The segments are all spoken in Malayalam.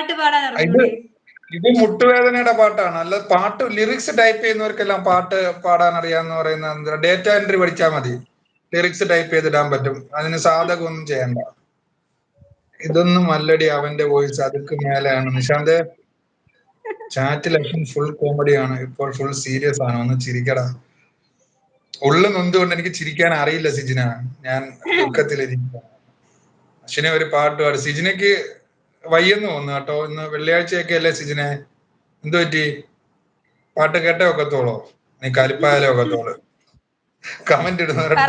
പാട്ട് പാടാൻ ഇത് മുട്ടുവേദനയുടെ പാട്ടാണ്. അല്ല പാട്ട് ലിറിക്സ് ടൈപ്പ് ചെയ്യുന്നവർക്കെല്ലാം പാട്ട് പാടാൻ അറിയാന്ന് പറയുന്ന ഡേറ്റ എൻട്രി പഠിച്ചാൽ മതി. ലിറിക്സ് ടൈപ്പ് ചെയ്തിടാൻ പറ്റും. അതിന് സാധകമൊന്നും ചെയ്യണ്ട. ഇതൊന്നും അല്ലടി അവന്റെ വോയിസ് അതുക്ക് മേലെയാണ്. നിശാന്ത് ചാറ്റ് ലക്ഷം ഫുൾ കോമഡിയാണ് ഇപ്പോൾ ഫുൾ സീരിയസ് ആണ്. ഒന്ന് ചിരിക്കടാ. ഉള്ളു നൊന്തുകൊണ്ട് എനിക്ക് ചിരിക്കാൻ അറിയില്ല സിജിന. ഞാൻ ദുഃഖത്തിലിരിക്കുക അശ്വിനെ ഒരു പാട്ട് പാട്. സിജിനക്ക് വയ്യെന്ന് തോന്നുന്നു കേട്ടോ. ഇന്ന് വെള്ളിയാഴ്ചയൊക്കെ അല്ലേ സിജിനെ? എന്തു പറ്റി? പാട്ട് കേട്ടേ ഒക്കത്തോളോ? നീ കലിപ്പായാലേ ഒക്കത്തോൾ. കമന്റ് ഇടുന്നവരുടെ.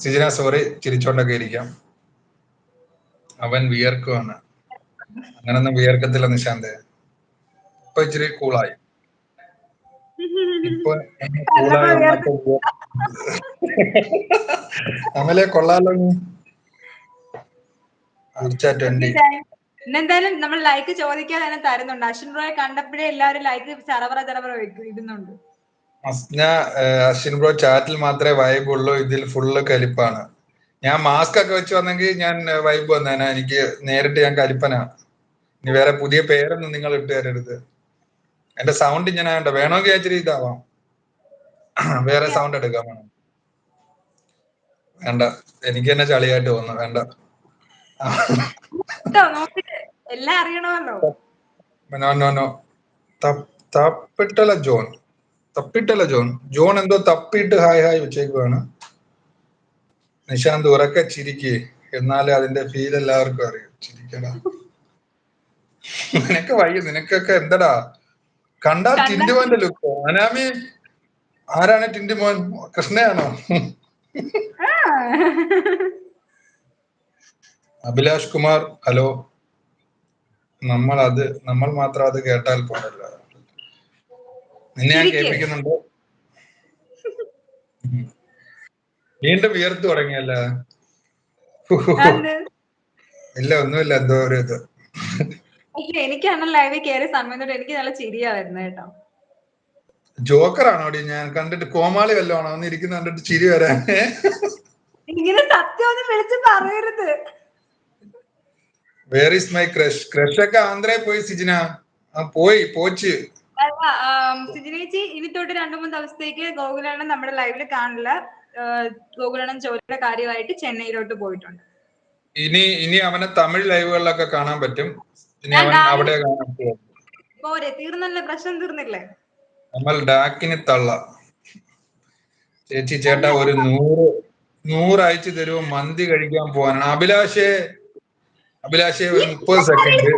സിജിന സോറി ചിരിച്ചോണ്ടൊക്കെ ഇരിക്കാം. അവൻ വിയർക്കുവാണ്. അങ്ങനൊന്നും വിയർക്കത്തില്ല നിശാന്ത്. ഇപ്പൊ ഇച്ചിരി കൂളായി അമലെ കൊള്ളാലോ എന്തായാലും ആർച്ച ട്വന്റി ഇന്നെന്തായാലും നമ്മൾ ലൈക്ക് ചോദിക്കാതെ തന്നെ തരുന്നുണ്ട്. അശ്വിൻ റോയെ കണ്ടപ്പോഴേ എല്ലാവരും ലൈക്ക് ചറവറ ചറവറ ഇടുന്നുണ്ട്. അസ്ന അശ്വിൻ ബ്രോ ചാറ്റിൽ മാത്രമേ വൈബ് ഉള്ളൂ. ഇതിൽ ഫുള്ള് കലിപ്പാണ്. ഞാൻ മാസ്ക് ഒക്കെ വെച്ച് വന്നെങ്കിൽ ഞാൻ വൈബ് വന്നേനാ. എനിക്ക് നേരിട്ട് ഞാൻ കലിപ്പനാ. ഇനി വേറെ പുതിയ പേരൊന്നും നിങ്ങൾ ഇട്ട് തരരുത്. എന്റെ സൗണ്ട് ഇങ്ങനെ വേണ്ട വേണമെങ്കിൽ ഇച്ചിരി ഇതാവാം. വേറെ സൗണ്ട് എടുക്കാൻ വേണം വേണ്ട. എനിക്ക് തന്നെ ചളിയായിട്ട് തോന്നുന്നു. വേണ്ട. എല്ലാം അറിയണമല്ലോ. തപ്പിട്ടല ജോൺ. തപ്പിട്ടല ജോൺ. ജോൺ എന്തോ തപ്പിട്ട് ഹായ് ഹായ് വെച്ചേക്കുവാണ്. നിശാന്ത് ഉറക്കെ ചിരിക്ക്. എന്നാലേ അതിന്റെ ഫീൽ എല്ലാവർക്കും അറിയാം. ചിരിക്കടാ. നിനക്ക് വയ്യ. നിനക്കൊക്കെ എന്തടാ? കണ്ടാ- ടിന്റുമോന്റെ ലുക്ക് അനാമി ആരാണ് ടിന്റുമോൻ കൃഷ്ണയാണോ. അഭിലാഷ് കുമാർ ഹലോ. നമ്മൾ അത് നമ്മൾ മാത്രം അത് കേട്ടാൽ പോരല്ല. നിന്നെ ഞാൻ കേൾപ്പിക്കുന്നുണ്ട്. വീണ്ടും വിയർത്തു തുടങ്ങിയല്ല? ഇല്ല ഒന്നുമില്ല. എന്തോ ഒരു ഇത്. എനിക്കാണ് ലൈവിൽ കയറിയ സമയം എനിക്ക് നല്ല ചിരിയാ വരുന്നത് കേട്ടോ. ജോക്കറാണോ ഞാൻ? കണ്ടിട്ട് കോമാളി വല്ലതാണോ ഇരിക്കുന്ന കണ്ടിട്ട് ചിരി വരാൻ. ഇങ്ങനെ സത്യം ഒന്നും വിളിച്ച് പറയരുത്. Where is my crush crush ഒക്കെ ആന്ധ്രയിൽ പോയി സിജിന. പോയി പോച്ച്. സിജിനേച്ചി ഇനി തൊട്ട് രണ്ടു മൂന്ന് ദിവസത്തേക്ക് ഗോകുലണ്ണൻ നമ്മുടെ ലൈവിൽ കാണില്ല. ഗോകുലണ്ണൻ ജോലിയുടെ കാര്യമായിട്ട് ചെന്നൈയിലോട്ട് പോയിട്ടുണ്ട്. ഇനി ഇനി അവനെ തമിഴ് ലൈവുകളിലൊക്കെ കാണാൻ പറ്റും. പോരെ തീർന്നല്ലേ പ്രശ്നം തീർന്നില്ലേ? നമ്മൾ ഡാക്കിന് തള്ള. ചേച്ചി ചേട്ടാ ഒരു നൂറ് നൂറ് അയച്ചു തരുമോ മന്തി കഴിക്കാൻ പോവാനാണ്. അഭിലാഷേ അഭിലാഷേ ഒരു മുപ്പത് സെക്കൻഡ്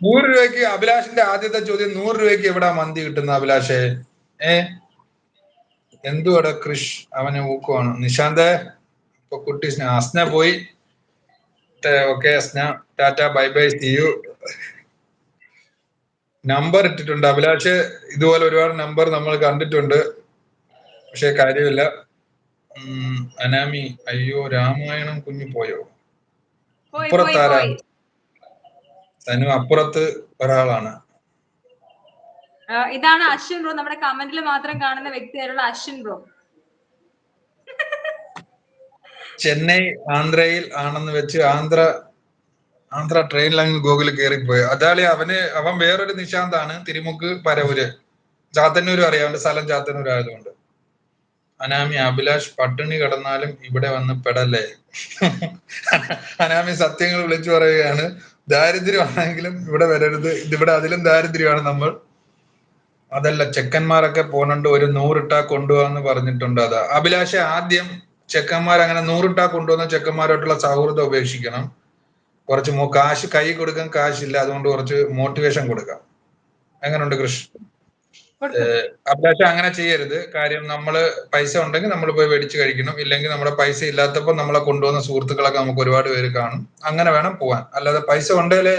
നൂറ് രൂപയ്ക്ക് അഭിലാഷിന്റെ ആദ്യത്തെ ചോദ്യം നൂറ് രൂപയ്ക്ക് എവിടാ മന്തി കിട്ടുന്ന അഭിലാഷേ? ഏ? എന്തുവാടാ കൃഷ് അവനെ ഊക്കുവാണ്. നിശാന്ത് ഇപ്പൊ കുട്ടി സ്ന- അസ്ന പോയി. Okay tata bye bye see you. Number ഇട്ടിട്ടുണ്ട്. അഭിലാഷ് ഇതുപോലെ ഒരുപാട് നമ്പർ നമ്മൾ കണ്ടിട്ടുണ്ട്. പക്ഷെ കാര്യമില്ല. അനാമി അയ്യോ രാമായണം കുഞ്ഞു പോയോ? അപ്പുറത്താരാ? തനു അപ്പുറത്ത് ഒരാളാണ്. ഇതാണ് അശ്വിൻ ബ്രോ നമ്മുടെ കമന്റിൽ മാത്രം കാണുന്ന വ്യക്തിയായിട്ടുള്ള അശ്വിൻ ബ്രോ ചെന്നൈ ആന്ധ്രയിൽ ആണെന്ന് വെച്ച് ആന്ധ്ര ആന്ധ്ര ട്രെയിൻ ലൈൻ ഗോകുൽ കയറിപ്പോയി അതാളി അവന് അവൻ വേറൊരു നിശാന്താണ് തിരുമുക്ക് പരവൂര്. ചാത്തന്നൂരും അറിയാം അവന്റെ സ്ഥലം ചാത്തന്നൂർ ആയതുകൊണ്ട് അനാമി അഭിലാഷ് പട്ടിണി കടന്നാലും ഇവിടെ വന്ന് പെടല്ലേ? അനാമി സത്യങ്ങൾ വിളിച്ചു പറയുകയാണ്. ദാരിദ്ര്യമാണെങ്കിലും ഇവിടെ വരരുത്. ഇതിവിടെ അതിലും ദാരിദ്ര്യമാണ് നമ്മൾ. അതല്ല ചെക്കന്മാരൊക്കെ പോണുണ്ട് ഒരു നൂറിട്ടാ കൊണ്ടുപോകാന്ന് പറഞ്ഞിട്ടുണ്ട് അതാ. അഭിലാഷ ആദ്യം ചെക്കന്മാർ അങ്ങനെ നൂറിട്ടാ കൊണ്ടുവന്ന ചെക്കന്മാരോട്ടുള്ള സൗഹൃദം ഉപേക്ഷിക്കണം. കുറച്ച് കാശ് കൈ കൊടുക്കാൻ കാശില്ല. അതുകൊണ്ട് കുറച്ച് മോട്ടിവേഷൻ കൊടുക്കാം. എങ്ങനെയുണ്ട് കൃഷി. അഭിലാഷ അങ്ങനെ ചെയ്യരുത്. കാര്യം നമ്മൾ പൈസ ഉണ്ടെങ്കിൽ നമ്മൾ പോയി മേടിച്ച് കഴിക്കണം. ഇല്ലെങ്കിൽ നമ്മുടെ പൈസ ഇല്ലാത്തപ്പോൾ നമ്മളെ കൊണ്ടുവന്ന സുഹൃത്തുക്കളൊക്കെ നമുക്ക് ഒരുപാട് പേര് കാണും. അങ്ങനെ വേണം പോവാൻ. അല്ലാതെ പൈസ ഉണ്ടേലേ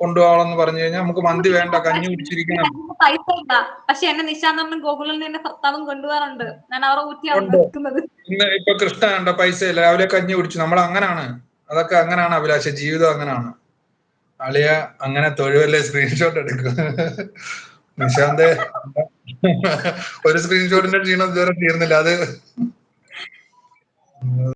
കൊണ്ടുപോകണമെന്ന് പറഞ്ഞു കഴിഞ്ഞാൽ നമുക്ക് മന്തി വേണ്ട കഞ്ഞി കുടിച്ചിരിക്കണം എനിക്ക് പൈസ ഇല്ല. പക്ഷെ എന്നെ നിശാന്തമ്മൻ ഗോകുലിൽ നിന്ന് എന്റെ ഭർത്താവും കൊണ്ടുപോകാറുണ്ട്. ഞാൻ അവരെ ഊറ്റിയാണ്. നിൽക്കുന്നത് ഇന്ന് ഇപ്പൊ കൃഷ്ണ പൈസ ഇല്ല രാവിലെ കഞ്ഞി കുടിച്ചു. നമ്മൾ അങ്ങനാണ്. അതൊക്കെ അങ്ങനാണ് അഭിലാഷ. ജീവിതം അങ്ങനാണ്. അളിയ അങ്ങനെ തൊഴിലല്ലേ സ്ക്രീൻഷോട്ട് എടുക്കും. നിശാന്ത് ഒരു സ്ക്രീൻഷോട്ടിന്റെ ക്ഷീണം ഇതുവരെ തീർന്നില്ല. അത്